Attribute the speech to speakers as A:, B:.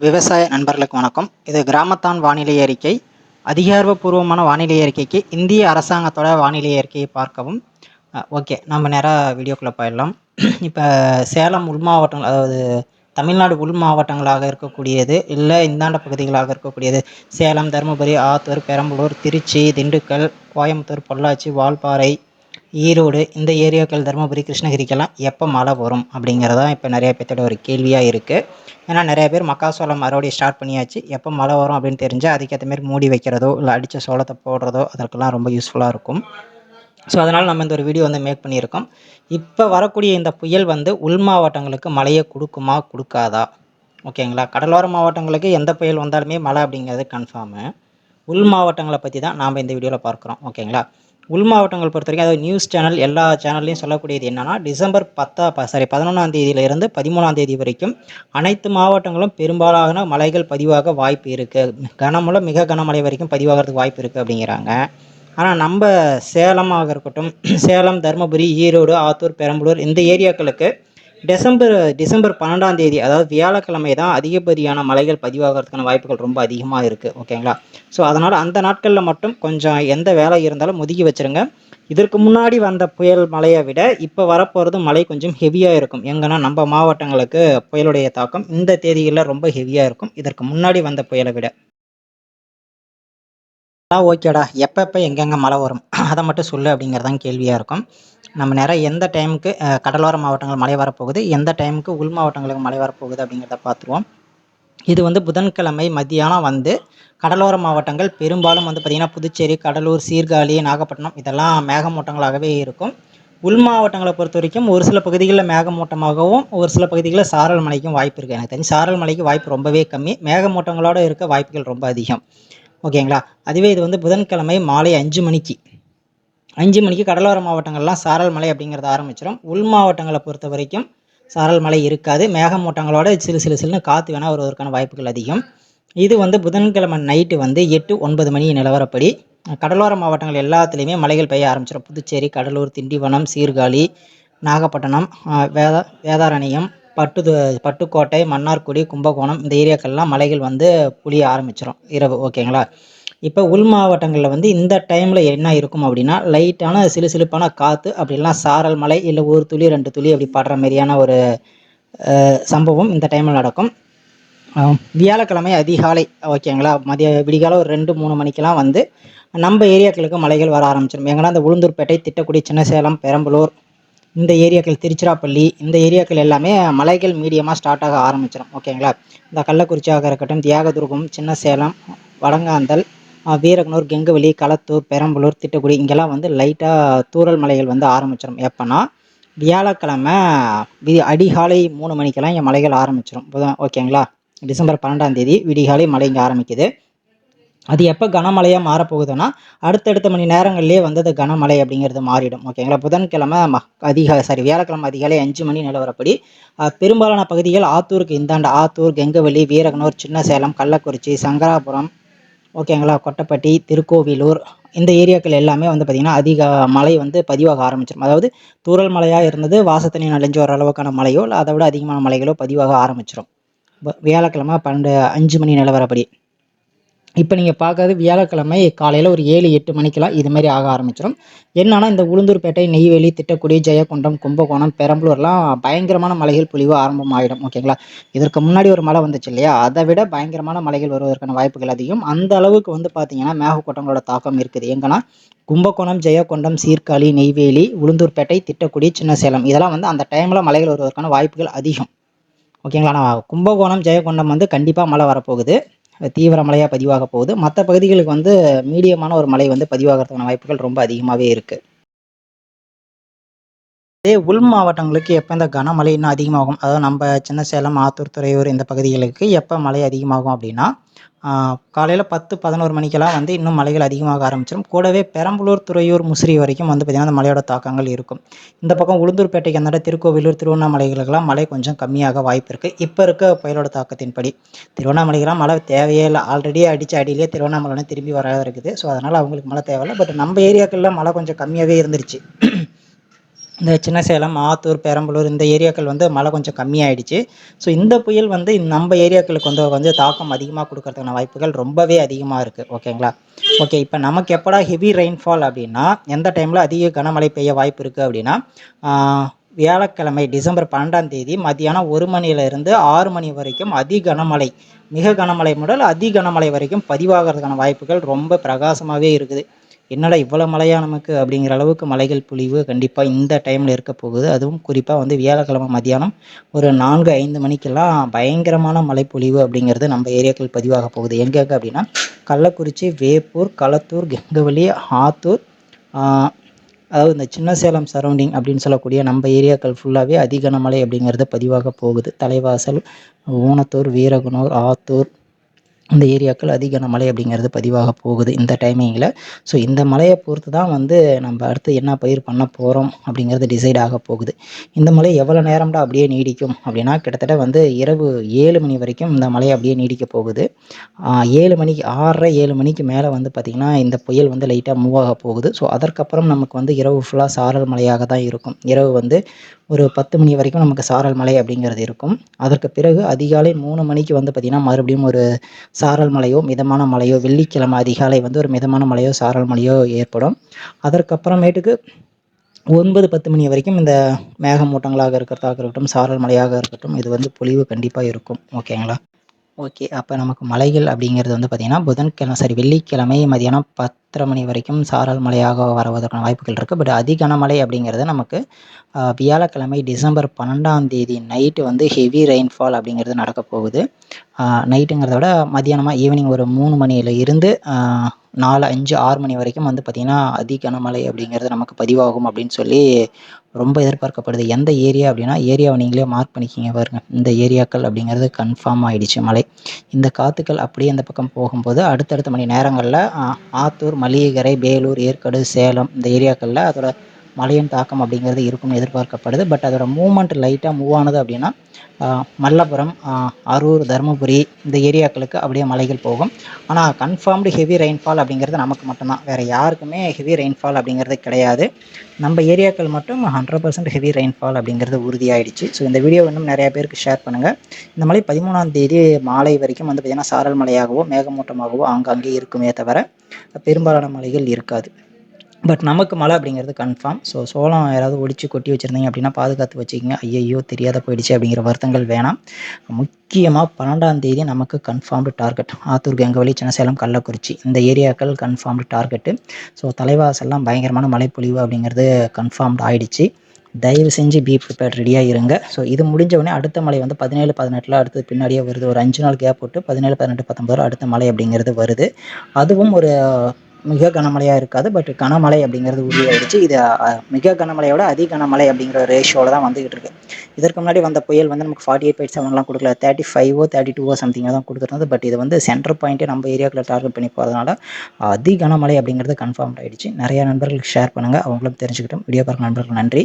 A: விவசாய நண்பர்களுக்கு வணக்கம். இது கிராமத்தான் வானிலை அறிக்கை. அதிகாரப்பூர்வமான வானிலை அறிக்கைக்கு இந்திய அரசாங்கத்தோட வானிலை அறிக்கையை பார்க்கவும். ஓகே நம்ம நேராக வீடியோக்குள்ளே போயிடலாம். இப்போ சேலம் உள் மாவட்டம் அதாவது தமிழ்நாடு உள் மாவட்டங்களாக இருக்கக்கூடியது இல்லை இந்தாண்ட பகுதிகளாக இருக்கக்கூடியது சேலம் தருமபுரி ஆத்தூர் பெரம்பலூர் திருச்சி திண்டுக்கல் கோயம்புத்தூர் பொள்ளாச்சி வால்பாறை ஈரோடு இந்த ஏரியாக்கள் தருமபுரி கிருஷ்ணகிரிக்கெல்லாம் எப்போ மழை வரும் அப்படிங்கிறதான் இப்போ நிறைய பேர்த்தோட ஒரு கேள்வியாக இருக்குது ஏன்னா நிறைய பேர் மக்காசோளம் மறுபடியும் ஸ்டார்ட் பண்ணியாச்சு. எப்போ மழை வரும் அப்படின்னு தெரிஞ்சால் அதுக்கேற்ற மாதிரி மூடி வைக்கிறதோ இல்லை அடித்த சோளத்தை போடுறதோ அதற்கெல்லாம் ரொம்ப யூஸ்ஃபுல்லாக இருக்கும். ஸோ அதனால் நம்ம இந்த ஒரு வீடியோ வந்து மேக் பண்ணியிருக்கோம். இப்போ வரக்கூடிய இந்த புயல் வந்து உள் மாவட்டங்களுக்கு மழையை கொடுக்குமா கொடுக்காதா? ஓகேங்களா? கடலோர மாவட்டங்களுக்கு எந்த புயல் வந்தாலுமே மழை அப்படிங்கிறது கன்ஃபார்மு உள் மாவட்டங்களை பற்றி தான் நாம் இந்த வீடியோவில் பார்க்குறோம். ஓகேங்களா? உள் மாவட்டங்கள் பொறுத்த வரைக்கும் அதாவது நியூஸ் சேனல் எல்லா சேனல்லையும் சொல்லக்கூடியது என்னென்னா டிசம்பர் பத்தா சாரி பதினொன்றாம் தேதியிலிருந்து பதிமூணாம் தேதி வரைக்கும் அனைத்து மாவட்டங்களும் பெரும்பாலான மலைகள் பதிவாக வாய்ப்பு இருக்குது கனமழை மிக கனமழை வரைக்கும் பதிவாகிறதுக்கு வாய்ப்பு இருக்குது அப்படிங்கிறாங்க. ஆனால் நம்ம சேலமாக இருக்கட்டும் சேலம் தருமபுரி ஈரோடு ஆத்தூர் பெரம்பலூர் இந்த ஏரியாக்களுக்கு டிசம்பர் டிசம்பர் பன்னெண்டாம் தேதி அதாவது வியாழக்கிழமை தான் அதிகப்படியான மழைகள் பதிவாகிறதுக்கான வாய்ப்புகள் ரொம்ப அதிகமாக இருக்குது ஓகேங்களா ஸோ அதனால் அந்த நாட்களில் மட்டும் கொஞ்சம் எந்த வேலை இருந்தாலும் ஒதுக்கி வச்சுருங்க. இதற்கு முன்னாடி வந்த புயல் மழையை விட இப்போ வரப்போகிறது மழை கொஞ்சம் ஹெவியாக இருக்கும். எங்கன்னா நம்ம மாவட்டங்களுக்கு புயலுடைய தாக்கம் இந்த தேதிகளில் ரொம்ப ஹெவியாக இருக்கும். இதற்கு முன்னாடி வந்த புயலை விட. ஆ ஓகேடா. எப்போ எப்போ எங்கெங்கே மழை வரும்? அதை மட்டும் சொல்லு அப்படிங்கிறது தான் கேள்வியாக இருக்கும். நம்ம நேராக எந்த டைமுக்கு கடலோர மாவட்டங்கள் மழை வரப்போகுது? எந்த டைமுக்கு உள் மாவட்டங்களுக்கு மழை வரப்போகுது அப்படிங்கிறத பார்த்துருவோம். இது வந்து புதன்கிழமை மத்தியானம் வந்து கடலோர மாவட்டங்கள் பெரும்பாலும் வந்து பார்த்திங்கன்னா புதுச்சேரி கடலூர் சீர்காழி நாகப்பட்டினம் இதெல்லாம் மேகமூட்டங்களாகவே இருக்கும். உள் மாவட்டங்களை பொறுத்த வரைக்கும் ஒரு சில பகுதிகளில் மேகமூட்டமாகவும் ஒரு சில பகுதிகளில் சாரல் மழைக்கும் வாய்ப்பு இருக்குது எனக்கு தெரிஞ்சு சாரல் மழைக்கு வாய்ப்பு ரொம்பவே கம்மி. மேகமூட்டங்களோடு இருக்க வாய்ப்புகள் ரொம்ப அதிகம். ஓகேங்களா? அதுவே இது வந்து புதன்கிழமை மாலை அஞ்சு மணிக்கு. அஞ்சு மணிக்கு கடலோர மாவட்டங்கள்லாம் சாரல் மலை அப்படிங்கிறத ஆரம்பிச்சிடும் உள் மாவட்டங்களை பொறுத்த வரைக்கும் சாரல் மலை இருக்காது. மேகமூட்டங்களோட சிறு சிறு சிலுன்னு காற்று வேணால் வருவதற்கான வாய்ப்புகள் அதிகம். இது வந்து புதன்கிழமை நைட்டு வந்து எட்டு ஒன்பது மணி நிலவரப்படி கடலோர மாவட்டங்கள் எல்லாத்துலேயுமே மலைகள் பெய்ய ஆரம்பிச்சிடும் புதுச்சேரி கடலூர் திண்டிவனம் சீர்காழி நாகப்பட்டினம் வேதா வேதாரண்யம் பட்டு பட்டுக்கோட்டை மன்னார்குடி கும்பகோணம் இந்த ஏரியாக்கள்லாம் மலைகள் வந்து புளிய ஆரம்பிச்சிடும் இரவு ஓகேங்களா? இப்போ உள் மாவட்டங்களில் வந்து இந்த டைமில் என்ன இருக்கும் அப்படின்னா லைட்டான சிலு சிலுப்பான காற்று அப்படிலாம் சாரல் மலை இல்லை ஒரு துளி ரெண்டு துளி அப்படி படுற மாதிரியான ஒரு சம்பவம் இந்த டைமில் நடக்கும். வியாழக்கிழமை அதிகாலை ஓகேங்களா? மதிய விடிகாலம் ஒரு ரெண்டு மூணு மணிக்கெலாம் வந்து நம்ம ஏரியாக்களுக்கு மலைகள் வர ஆரம்பிச்சிடும் எங்கன்னா அந்த உளுந்தூர்பேட்டை திட்டக்குடி சின்னசேலம் பெரம்பலூர் இந்த ஏரியாக்கள் திருச்சிராப்பள்ளி இந்த ஏரியாக்கள் எல்லாமே மலைகள் மீடியமாக ஸ்டார்ட் ஆக ஆரம்பிச்சிடும் ஓகேங்களா இந்த கள்ளக்குறிச்சியாக இருக்கட்டும் தியாகதுர்கம் சின்னசேலம் வடங்காந்தல் வீரகனூர் கெங்குவலி களத்தூர் பெரம்பலூர் திட்டக்குடி இங்கெல்லாம் வந்து லைட்டாக தூரல் மலைகள் வந்து ஆரம்பிச்சிடும் எப்போனா வியாழக்கிழமை அடிகாலை மூணு மணிக்கெல்லாம் இங்கே மலைகள் ஆரம்பிச்சிடும் புதன் ஓகேங்களா டிசம்பர் பன்னெண்டாம் தேதி விடிகாலை மழை இங்கே ஆரம்பிக்குது. அது எப்போ கனமழையாக மாறப்போகுதுன்னா அடுத்தடுத்த மணி நேரங்கள்லேயே வந்து அது கனமழை அப்படிங்கிறது மாறிடும். ஓகேங்களா புதன்கிழமை ம அதிக சாரி வியாழக்கிழமை அதிகாலை அஞ்சு மணி நிலவரப்படி பெரும்பாலான பகுதிகள் ஆத்தூருக்கு இந்தாண்ட ஆத்தூர் கெங்கவெளி வீரகனூர் சின்ன சேலம் கள்ளக்குறிச்சி சங்கராபுரம் ஓகேங்களா கொட்டப்பட்டி திருக்கோவிலூர் இந்த ஏரியாக்கள் எல்லாமே வந்து பார்த்திங்கன்னா அதிக மழை வந்து பதிவாக ஆரம்பிச்சிடும் அதாவது தூரல் மழையாக இருந்தது வாசத்தண்ணி நலஞ்சு வர அளவுக்கான மழையோ இல்லை அதை விட அதிகமான மழைகளோ பதிவாக ஆரம்பிச்சிடும் வியாழக்கிழமை பன்னெண்டு அஞ்சு மணி நிலவரப்படி இப்போ நீங்கள் பார்க்கறது வியாழக்கிழமை காலையில் ஒரு ஏழு எட்டு மணிக்கெலாம் இது மாதிரி ஆக ஆரம்பிச்சிடும் என்னன்னா இந்த உளுந்தூர்பேட்டை நெய்வேலி திட்டக்குடி ஜெயக்கொண்டம் கும்பகோணம் பெரம்பலூர்லாம் பயங்கரமான மலைகள் பொழிவு ஆரம்பம் ஆகிடும் ஓகேங்களா? இதற்கு முன்னாடி ஒரு மழை வந்துச்சு இல்லையா? அதை விட பயங்கரமான மலைகள் வருவதற்கான வாய்ப்புகள் அதிகம். அந்த அளவுக்கு வந்து பார்த்தீங்கன்னா மேகக்கூட்டங்களோட தாக்கம் இருக்குது. எங்கன்னா கும்பகோணம் ஜெயக்கொண்டம் சீர்காழி நெய்வேலி உளுந்தூர்பேட்டை திட்டக்குடி சின்னசேலம் இதெல்லாம் வந்து அந்த டைமில் மலைகள் வருவதற்கான வாய்ப்புகள் அதிகம். ஓகேங்களா? ஆனால் கும்பகோணம் ஜெயக்கொண்டம் வந்து கண்டிப்பாக மழை வரப்போகுது. தீவிர மழையாக பதிவாக போகுது. மற்ற பகுதிகளுக்கு வந்து மீடியமான ஒரு மழை வந்து பதிவாகிறதுக்கான வாய்ப்புகள் ரொம்ப அதிகமாகவே இருக்குது அதே உள் மாவட்டங்களுக்கு எப்போ இந்த கனமழை இன்னும் அதிகமாகும்? அதாவது நம்ம சின்ன சேலம் ஆத்தூர் துறையூர் இந்த பகுதிகளுக்கு எப்போ மழை அதிகமாகும் அப்படின்னா காலையில் பத்து பதினோரு மணிக்கெல்லாம் வந்து இன்னும் மலைகள் அதிகமாக ஆரம்பிச்சிடும் கூடவே பெரம்பலூர் துறையூர் முசிறி வரைக்கும் வந்து பார்த்திங்கன்னா அந்த மலையோட தாக்கங்கள் இருக்கும். இந்த பக்கம் உளுந்தூர்பேட்டைக்கு அந்த திருக்கோவிலூர் திருவண்ணாமலைகளுக்கெல்லாம் மழை கொஞ்சம் கம்மியாக வாய்ப்பு இருக்குது இப்போ இருக்க புயலோட தாக்கத்தின்படி. திருவண்ணாமலைக்கெல்லாம் மழை தேவையே இல்லை. ஆல்ரெடி அடித்த அடியிலே திருவண்ணாமலை திரும்பி வர இருக்குது. ஸோ அதனால் அவங்களுக்கு மழை தேவையில்லை. பட் நம்ம ஏரியாக்களில் மழை கொஞ்சம் கம்மியாகவே இருந்துருச்சு. இந்த சின்ன சேலம் ஆத்தூர் பெரம்பலூர் இந்த ஏரியாக்கள் வந்து மழை கொஞ்சம் கம்மியாயிடுச்சு. ஸோ இந்த புயல் வந்து நம்ம ஏரியாக்களுக்கு வந்து கொஞ்சம் தாக்கம் அதிகமாக கொடுக்கறதுக்கான வாய்ப்புகள் ரொம்பவே அதிகமாக இருக்குது ஓகேங்களா? ஓகே இப்போ நமக்கு எப்படா ஹெவி ரெயின்ஃபால் அப்படின்னா எந்த டைமில் அதிக கனமழை பெய்ய வாய்ப்பு இருக்குது அப்படின்னா வியாழக்கிழமை டிசம்பர் பன்னெண்டாம் தேதி மத்தியானம் ஒரு மணியிலிருந்து ஆறு மணி வரைக்கும் அதி கனமழை மிக கனமழை முதல் அதி கனமழை வரைக்கும் பதிவாகிறதுக்கான வாய்ப்புகள் ரொம்ப பிரகாசமாகவே இருக்குது. என்னடா இவ்வளோ மழையா நமக்கு அப்படிங்கிற அளவுக்கு மலைகள் பொழிவு கண்டிப்பாக இந்த டைமில் இருக்க போகுது. அதுவும் குறிப்பாக வந்து வியாழக்கிழமை மதியானம் ஒரு நான்கு ஐந்து மணிக்கெல்லாம் பயங்கரமான மழைப்பொழிவு அப்படிங்கிறது நம்ம ஏரியாக்கள் பதிவாக போகுது. எங்கே அப்படின்னா கள்ளக்குறிச்சி வேப்பூர் களத்தூர் கெங்கவல்லி ஆத்தூர் அதாவது இந்த சின்ன சேலம் சரௌண்டிங் அப்படின்னு சொல்லக்கூடிய நம்ம ஏரியாக்கள் ஃபுல்லாகவே அதிக மலை அப்படிங்கிறது பதிவாக போகுது. தலைவாசல் ஊனத்தூர் வீரகுனூர் ஆத்தூர் இந்த ஏரியாக்கள் அதிக மழை அப்படிங்கிறது பதிவாக போகுது இந்த டைமிங்கில் ஸோ இந்த மழையை பொறுத்து தான் வந்து நம்ம அடுத்து என்ன பயிர் பண்ண போகிறோம் அப்படிங்கிறது டிசைட் ஆக போகுது. இந்த மழை எவ்வளோ நேரம்டா அப்படியே நீடிக்கும் அப்படின்னா கிட்டத்தட்ட வந்து இரவு ஏழு மணி வரைக்கும் இந்த மழை அப்படியே நீடிக்க போகுது. ஏழு மணிக்கு ஆறரை ஏழு மணிக்கு மேலே வந்து பார்த்திங்கன்னா இந்த புயல் வந்து லைட்டாக மூவ் ஆக போகுது. ஸோ அதற்கப்புறம் நமக்கு வந்து இரவு ஃபுல்லாக சாரல் மழையாக தான் இருக்கும். இரவு வந்து ஒரு பத்து மணி வரைக்கும் நமக்கு சாரல் மழை அப்படிங்கிறது இருக்கும். அதற்கு பிறகு அதிகாலை மூணு மணிக்கு வந்து பார்த்திங்கன்னா மறுபடியும் ஒரு சாரல் மழையோ மிதமான மழையோ வெள்ளிக்கிழமை அதிகாலை வந்து ஒரு மிதமான மழையோ சாரல் மழையோ ஏற்படும். அதற்கப்புறமேட்டுக்கு ஒன்பது பத்து மணி வரைக்கும் இந்த மேகமூட்டங்களாக இருக்கிறதாக இருக்கட்டும் சாரல் மழையாக இருக்கட்டும் இது வந்து பொழிவு கண்டிப்பாக இருக்கும். ஓகேங்களா? ஓகே அப்போ நமக்கு மலைகள் அப்படிங்கிறது வந்து பார்த்திங்கன்னா புதன்கிழமை சாரி வெள்ளிக்கிழமை மதியானம் பத்தரை மணி வரைக்கும் சாரல் மழையாக வருவதற்கான வாய்ப்புகள் இருக்குது பட் அதி கனமழை அப்படிங்கிறது நமக்கு வியாழக்கிழமை டிசம்பர் பன்னெண்டாம் தேதி நைட்டு வந்து ஹெவி ரெயின்ஃபால் அப்படிங்கிறது நடக்க போகுது. நைட்டுங்கிறத விட மதியானமாக ஈவினிங் ஒரு மூணு மணியில் இருந்து நாலு அஞ்சு ஆறு மணி வரைக்கும் வந்து பார்த்திங்கன்னா அதி கனமழை அப்படிங்கிறது நமக்கு பதிவாகும் அப்படின்னு சொல்லி ரொம்ப எதிர்பார்க்கப்படுது. எந்த ஏரியா அப்படின்னா ஏரியாவை நீங்களே மார்க் பண்ணிக்கிங்க பாருங்க. இந்த ஏரியாக்கள் அப்படிங்கிறது கன்ஃபார்ம் ஆகிடுச்சு மழை. இந்த காற்றுக்கள் அப்படியே அந்த பக்கம் போகும்போது அடுத்தடுத்த மணி நேரங்களில் ஆத்தூர் மளிகைக்கரை வேலூர் ஏற்காடு சேலம் இந்த ஏரியாக்களில் அதோட மழையின் தாக்கம் அப்படிங்கிறது இருக்கும்னு எதிர்பார்க்கப்படுது. பட் அதோட மூமெண்ட் லைட்டாக மூவ் ஆனது அப்படின்னா மல்லபுரம் அரூர் தருமபுரி இந்த ஏரியாக்களுக்கு அப்படியே மலைகள் போகும். ஆனால் கன்ஃபார்ம்டு ஹெவி ரெயின்ஃபால் அப்படிங்கிறது நமக்கு மட்டும்தான். வேறு யாருக்குமே ஹெவி ரெயின்ஃபால் அப்படிங்கிறது கிடையாது. நம்ம ஏரியாக்கள் மட்டும் ஹண்ட்ரட் பர்சன்ட் ஹெவி ரெயின்ஃபால் அப்படிங்கிறது உறுதியாயிடுச்சு. ஸோ இந்த வீடியோ இன்னும் நிறையா பேருக்கு ஷேர் பண்ணுங்கள் இந்த மலை பதிமூணாம் தேதி மாலை வரைக்கும் வந்து பார்த்திங்கன்னா சாரல் மலையாகவோ மேகமூட்டமாகவோ ஆங்காங்கே இருக்குமே தவிர பெரும்பாலான மலைகள் இருக்காது. பட் நமக்கு மழை அப்படிங்கிறது கன்ஃபார்ம் ஸோ சோளம் யாராவது ஒடிச்சு கொட்டி வச்சுருந்தீங்க அப்படின்னா பாதுகாத்து வச்சுக்கிங்க. ஐயையோ தெரியாத போயிடுச்சு அப்படிங்கிற வருத்தங்கள் வேணாம். முக்கியமாக பன்னெண்டாம் தேதி நமக்கு கன்ஃபார்ம்டு டார்கெட் ஆத்தூர் கங்கவழி சின்னசேலம் கள்ளக்குறிச்சி. இந்த ஏரியாக்கள் கன்ஃபார்ம்டு டார்கெட்டு ஸோ தலைவாசெல்லாம் பயங்கரமான மழைப்பொழிவு அப்படிங்கிறது கன்ஃபார்ம்டு ஆயிடுச்சு. தயவு செஞ்சு பி ப்ரிப்பேர் ரெடியாக இருங்க. ஸோ இது முடிஞ்சவுடனே அடுத்த மலை வந்து பதினேழு பதினெட்டில் அடுத்தது பின்னாடியே வருது. ஒரு அஞ்சு நாள் கேப் போட்டு பதினேழு பதினெட்டு பத்தொம்பது அடுத்த மலை அப்படிங்கிறது வருது. அதுவும் ஒரு மிக கனமழையாக இருக்காது பட் கனமழை அப்படிங்கிறது உறுதியாயிடுச்சு இது மிக கனமழையோட அதி கனமழை அப்படிங்கிற ரேஷியோவில் தான் வந்துகிட்டு இருக்கு. இதற்கு முன்னாடி வந்த புயல் வந்து நமக்கு ஃபார்ட்டி எயிட் பாயிண்ட் செவன்லாம் கொடுக்கல. தேர்ட்டி ஃபைவோ தேர்ட்டி டூவோ சம்திங் தான் கொடுத்துருந்தது. பட் இது வந்து சென்டர் பாயிண்ட்டே நம்ம ஏரியாக்குள்ள டார்கெட் பண்ணி போகிறதுனால அதி கனமழை அப்படிங்கிறது கன்ஃபார்ம் ஆகிடுச்சு நிறைய நண்பர்களுக்கு ஷேர் பண்ணுங்கள் அவங்களும் தெரிஞ்சுக்கிட்டோம். வீடியோ பார்க்க நண்பர்கள் நன்றி.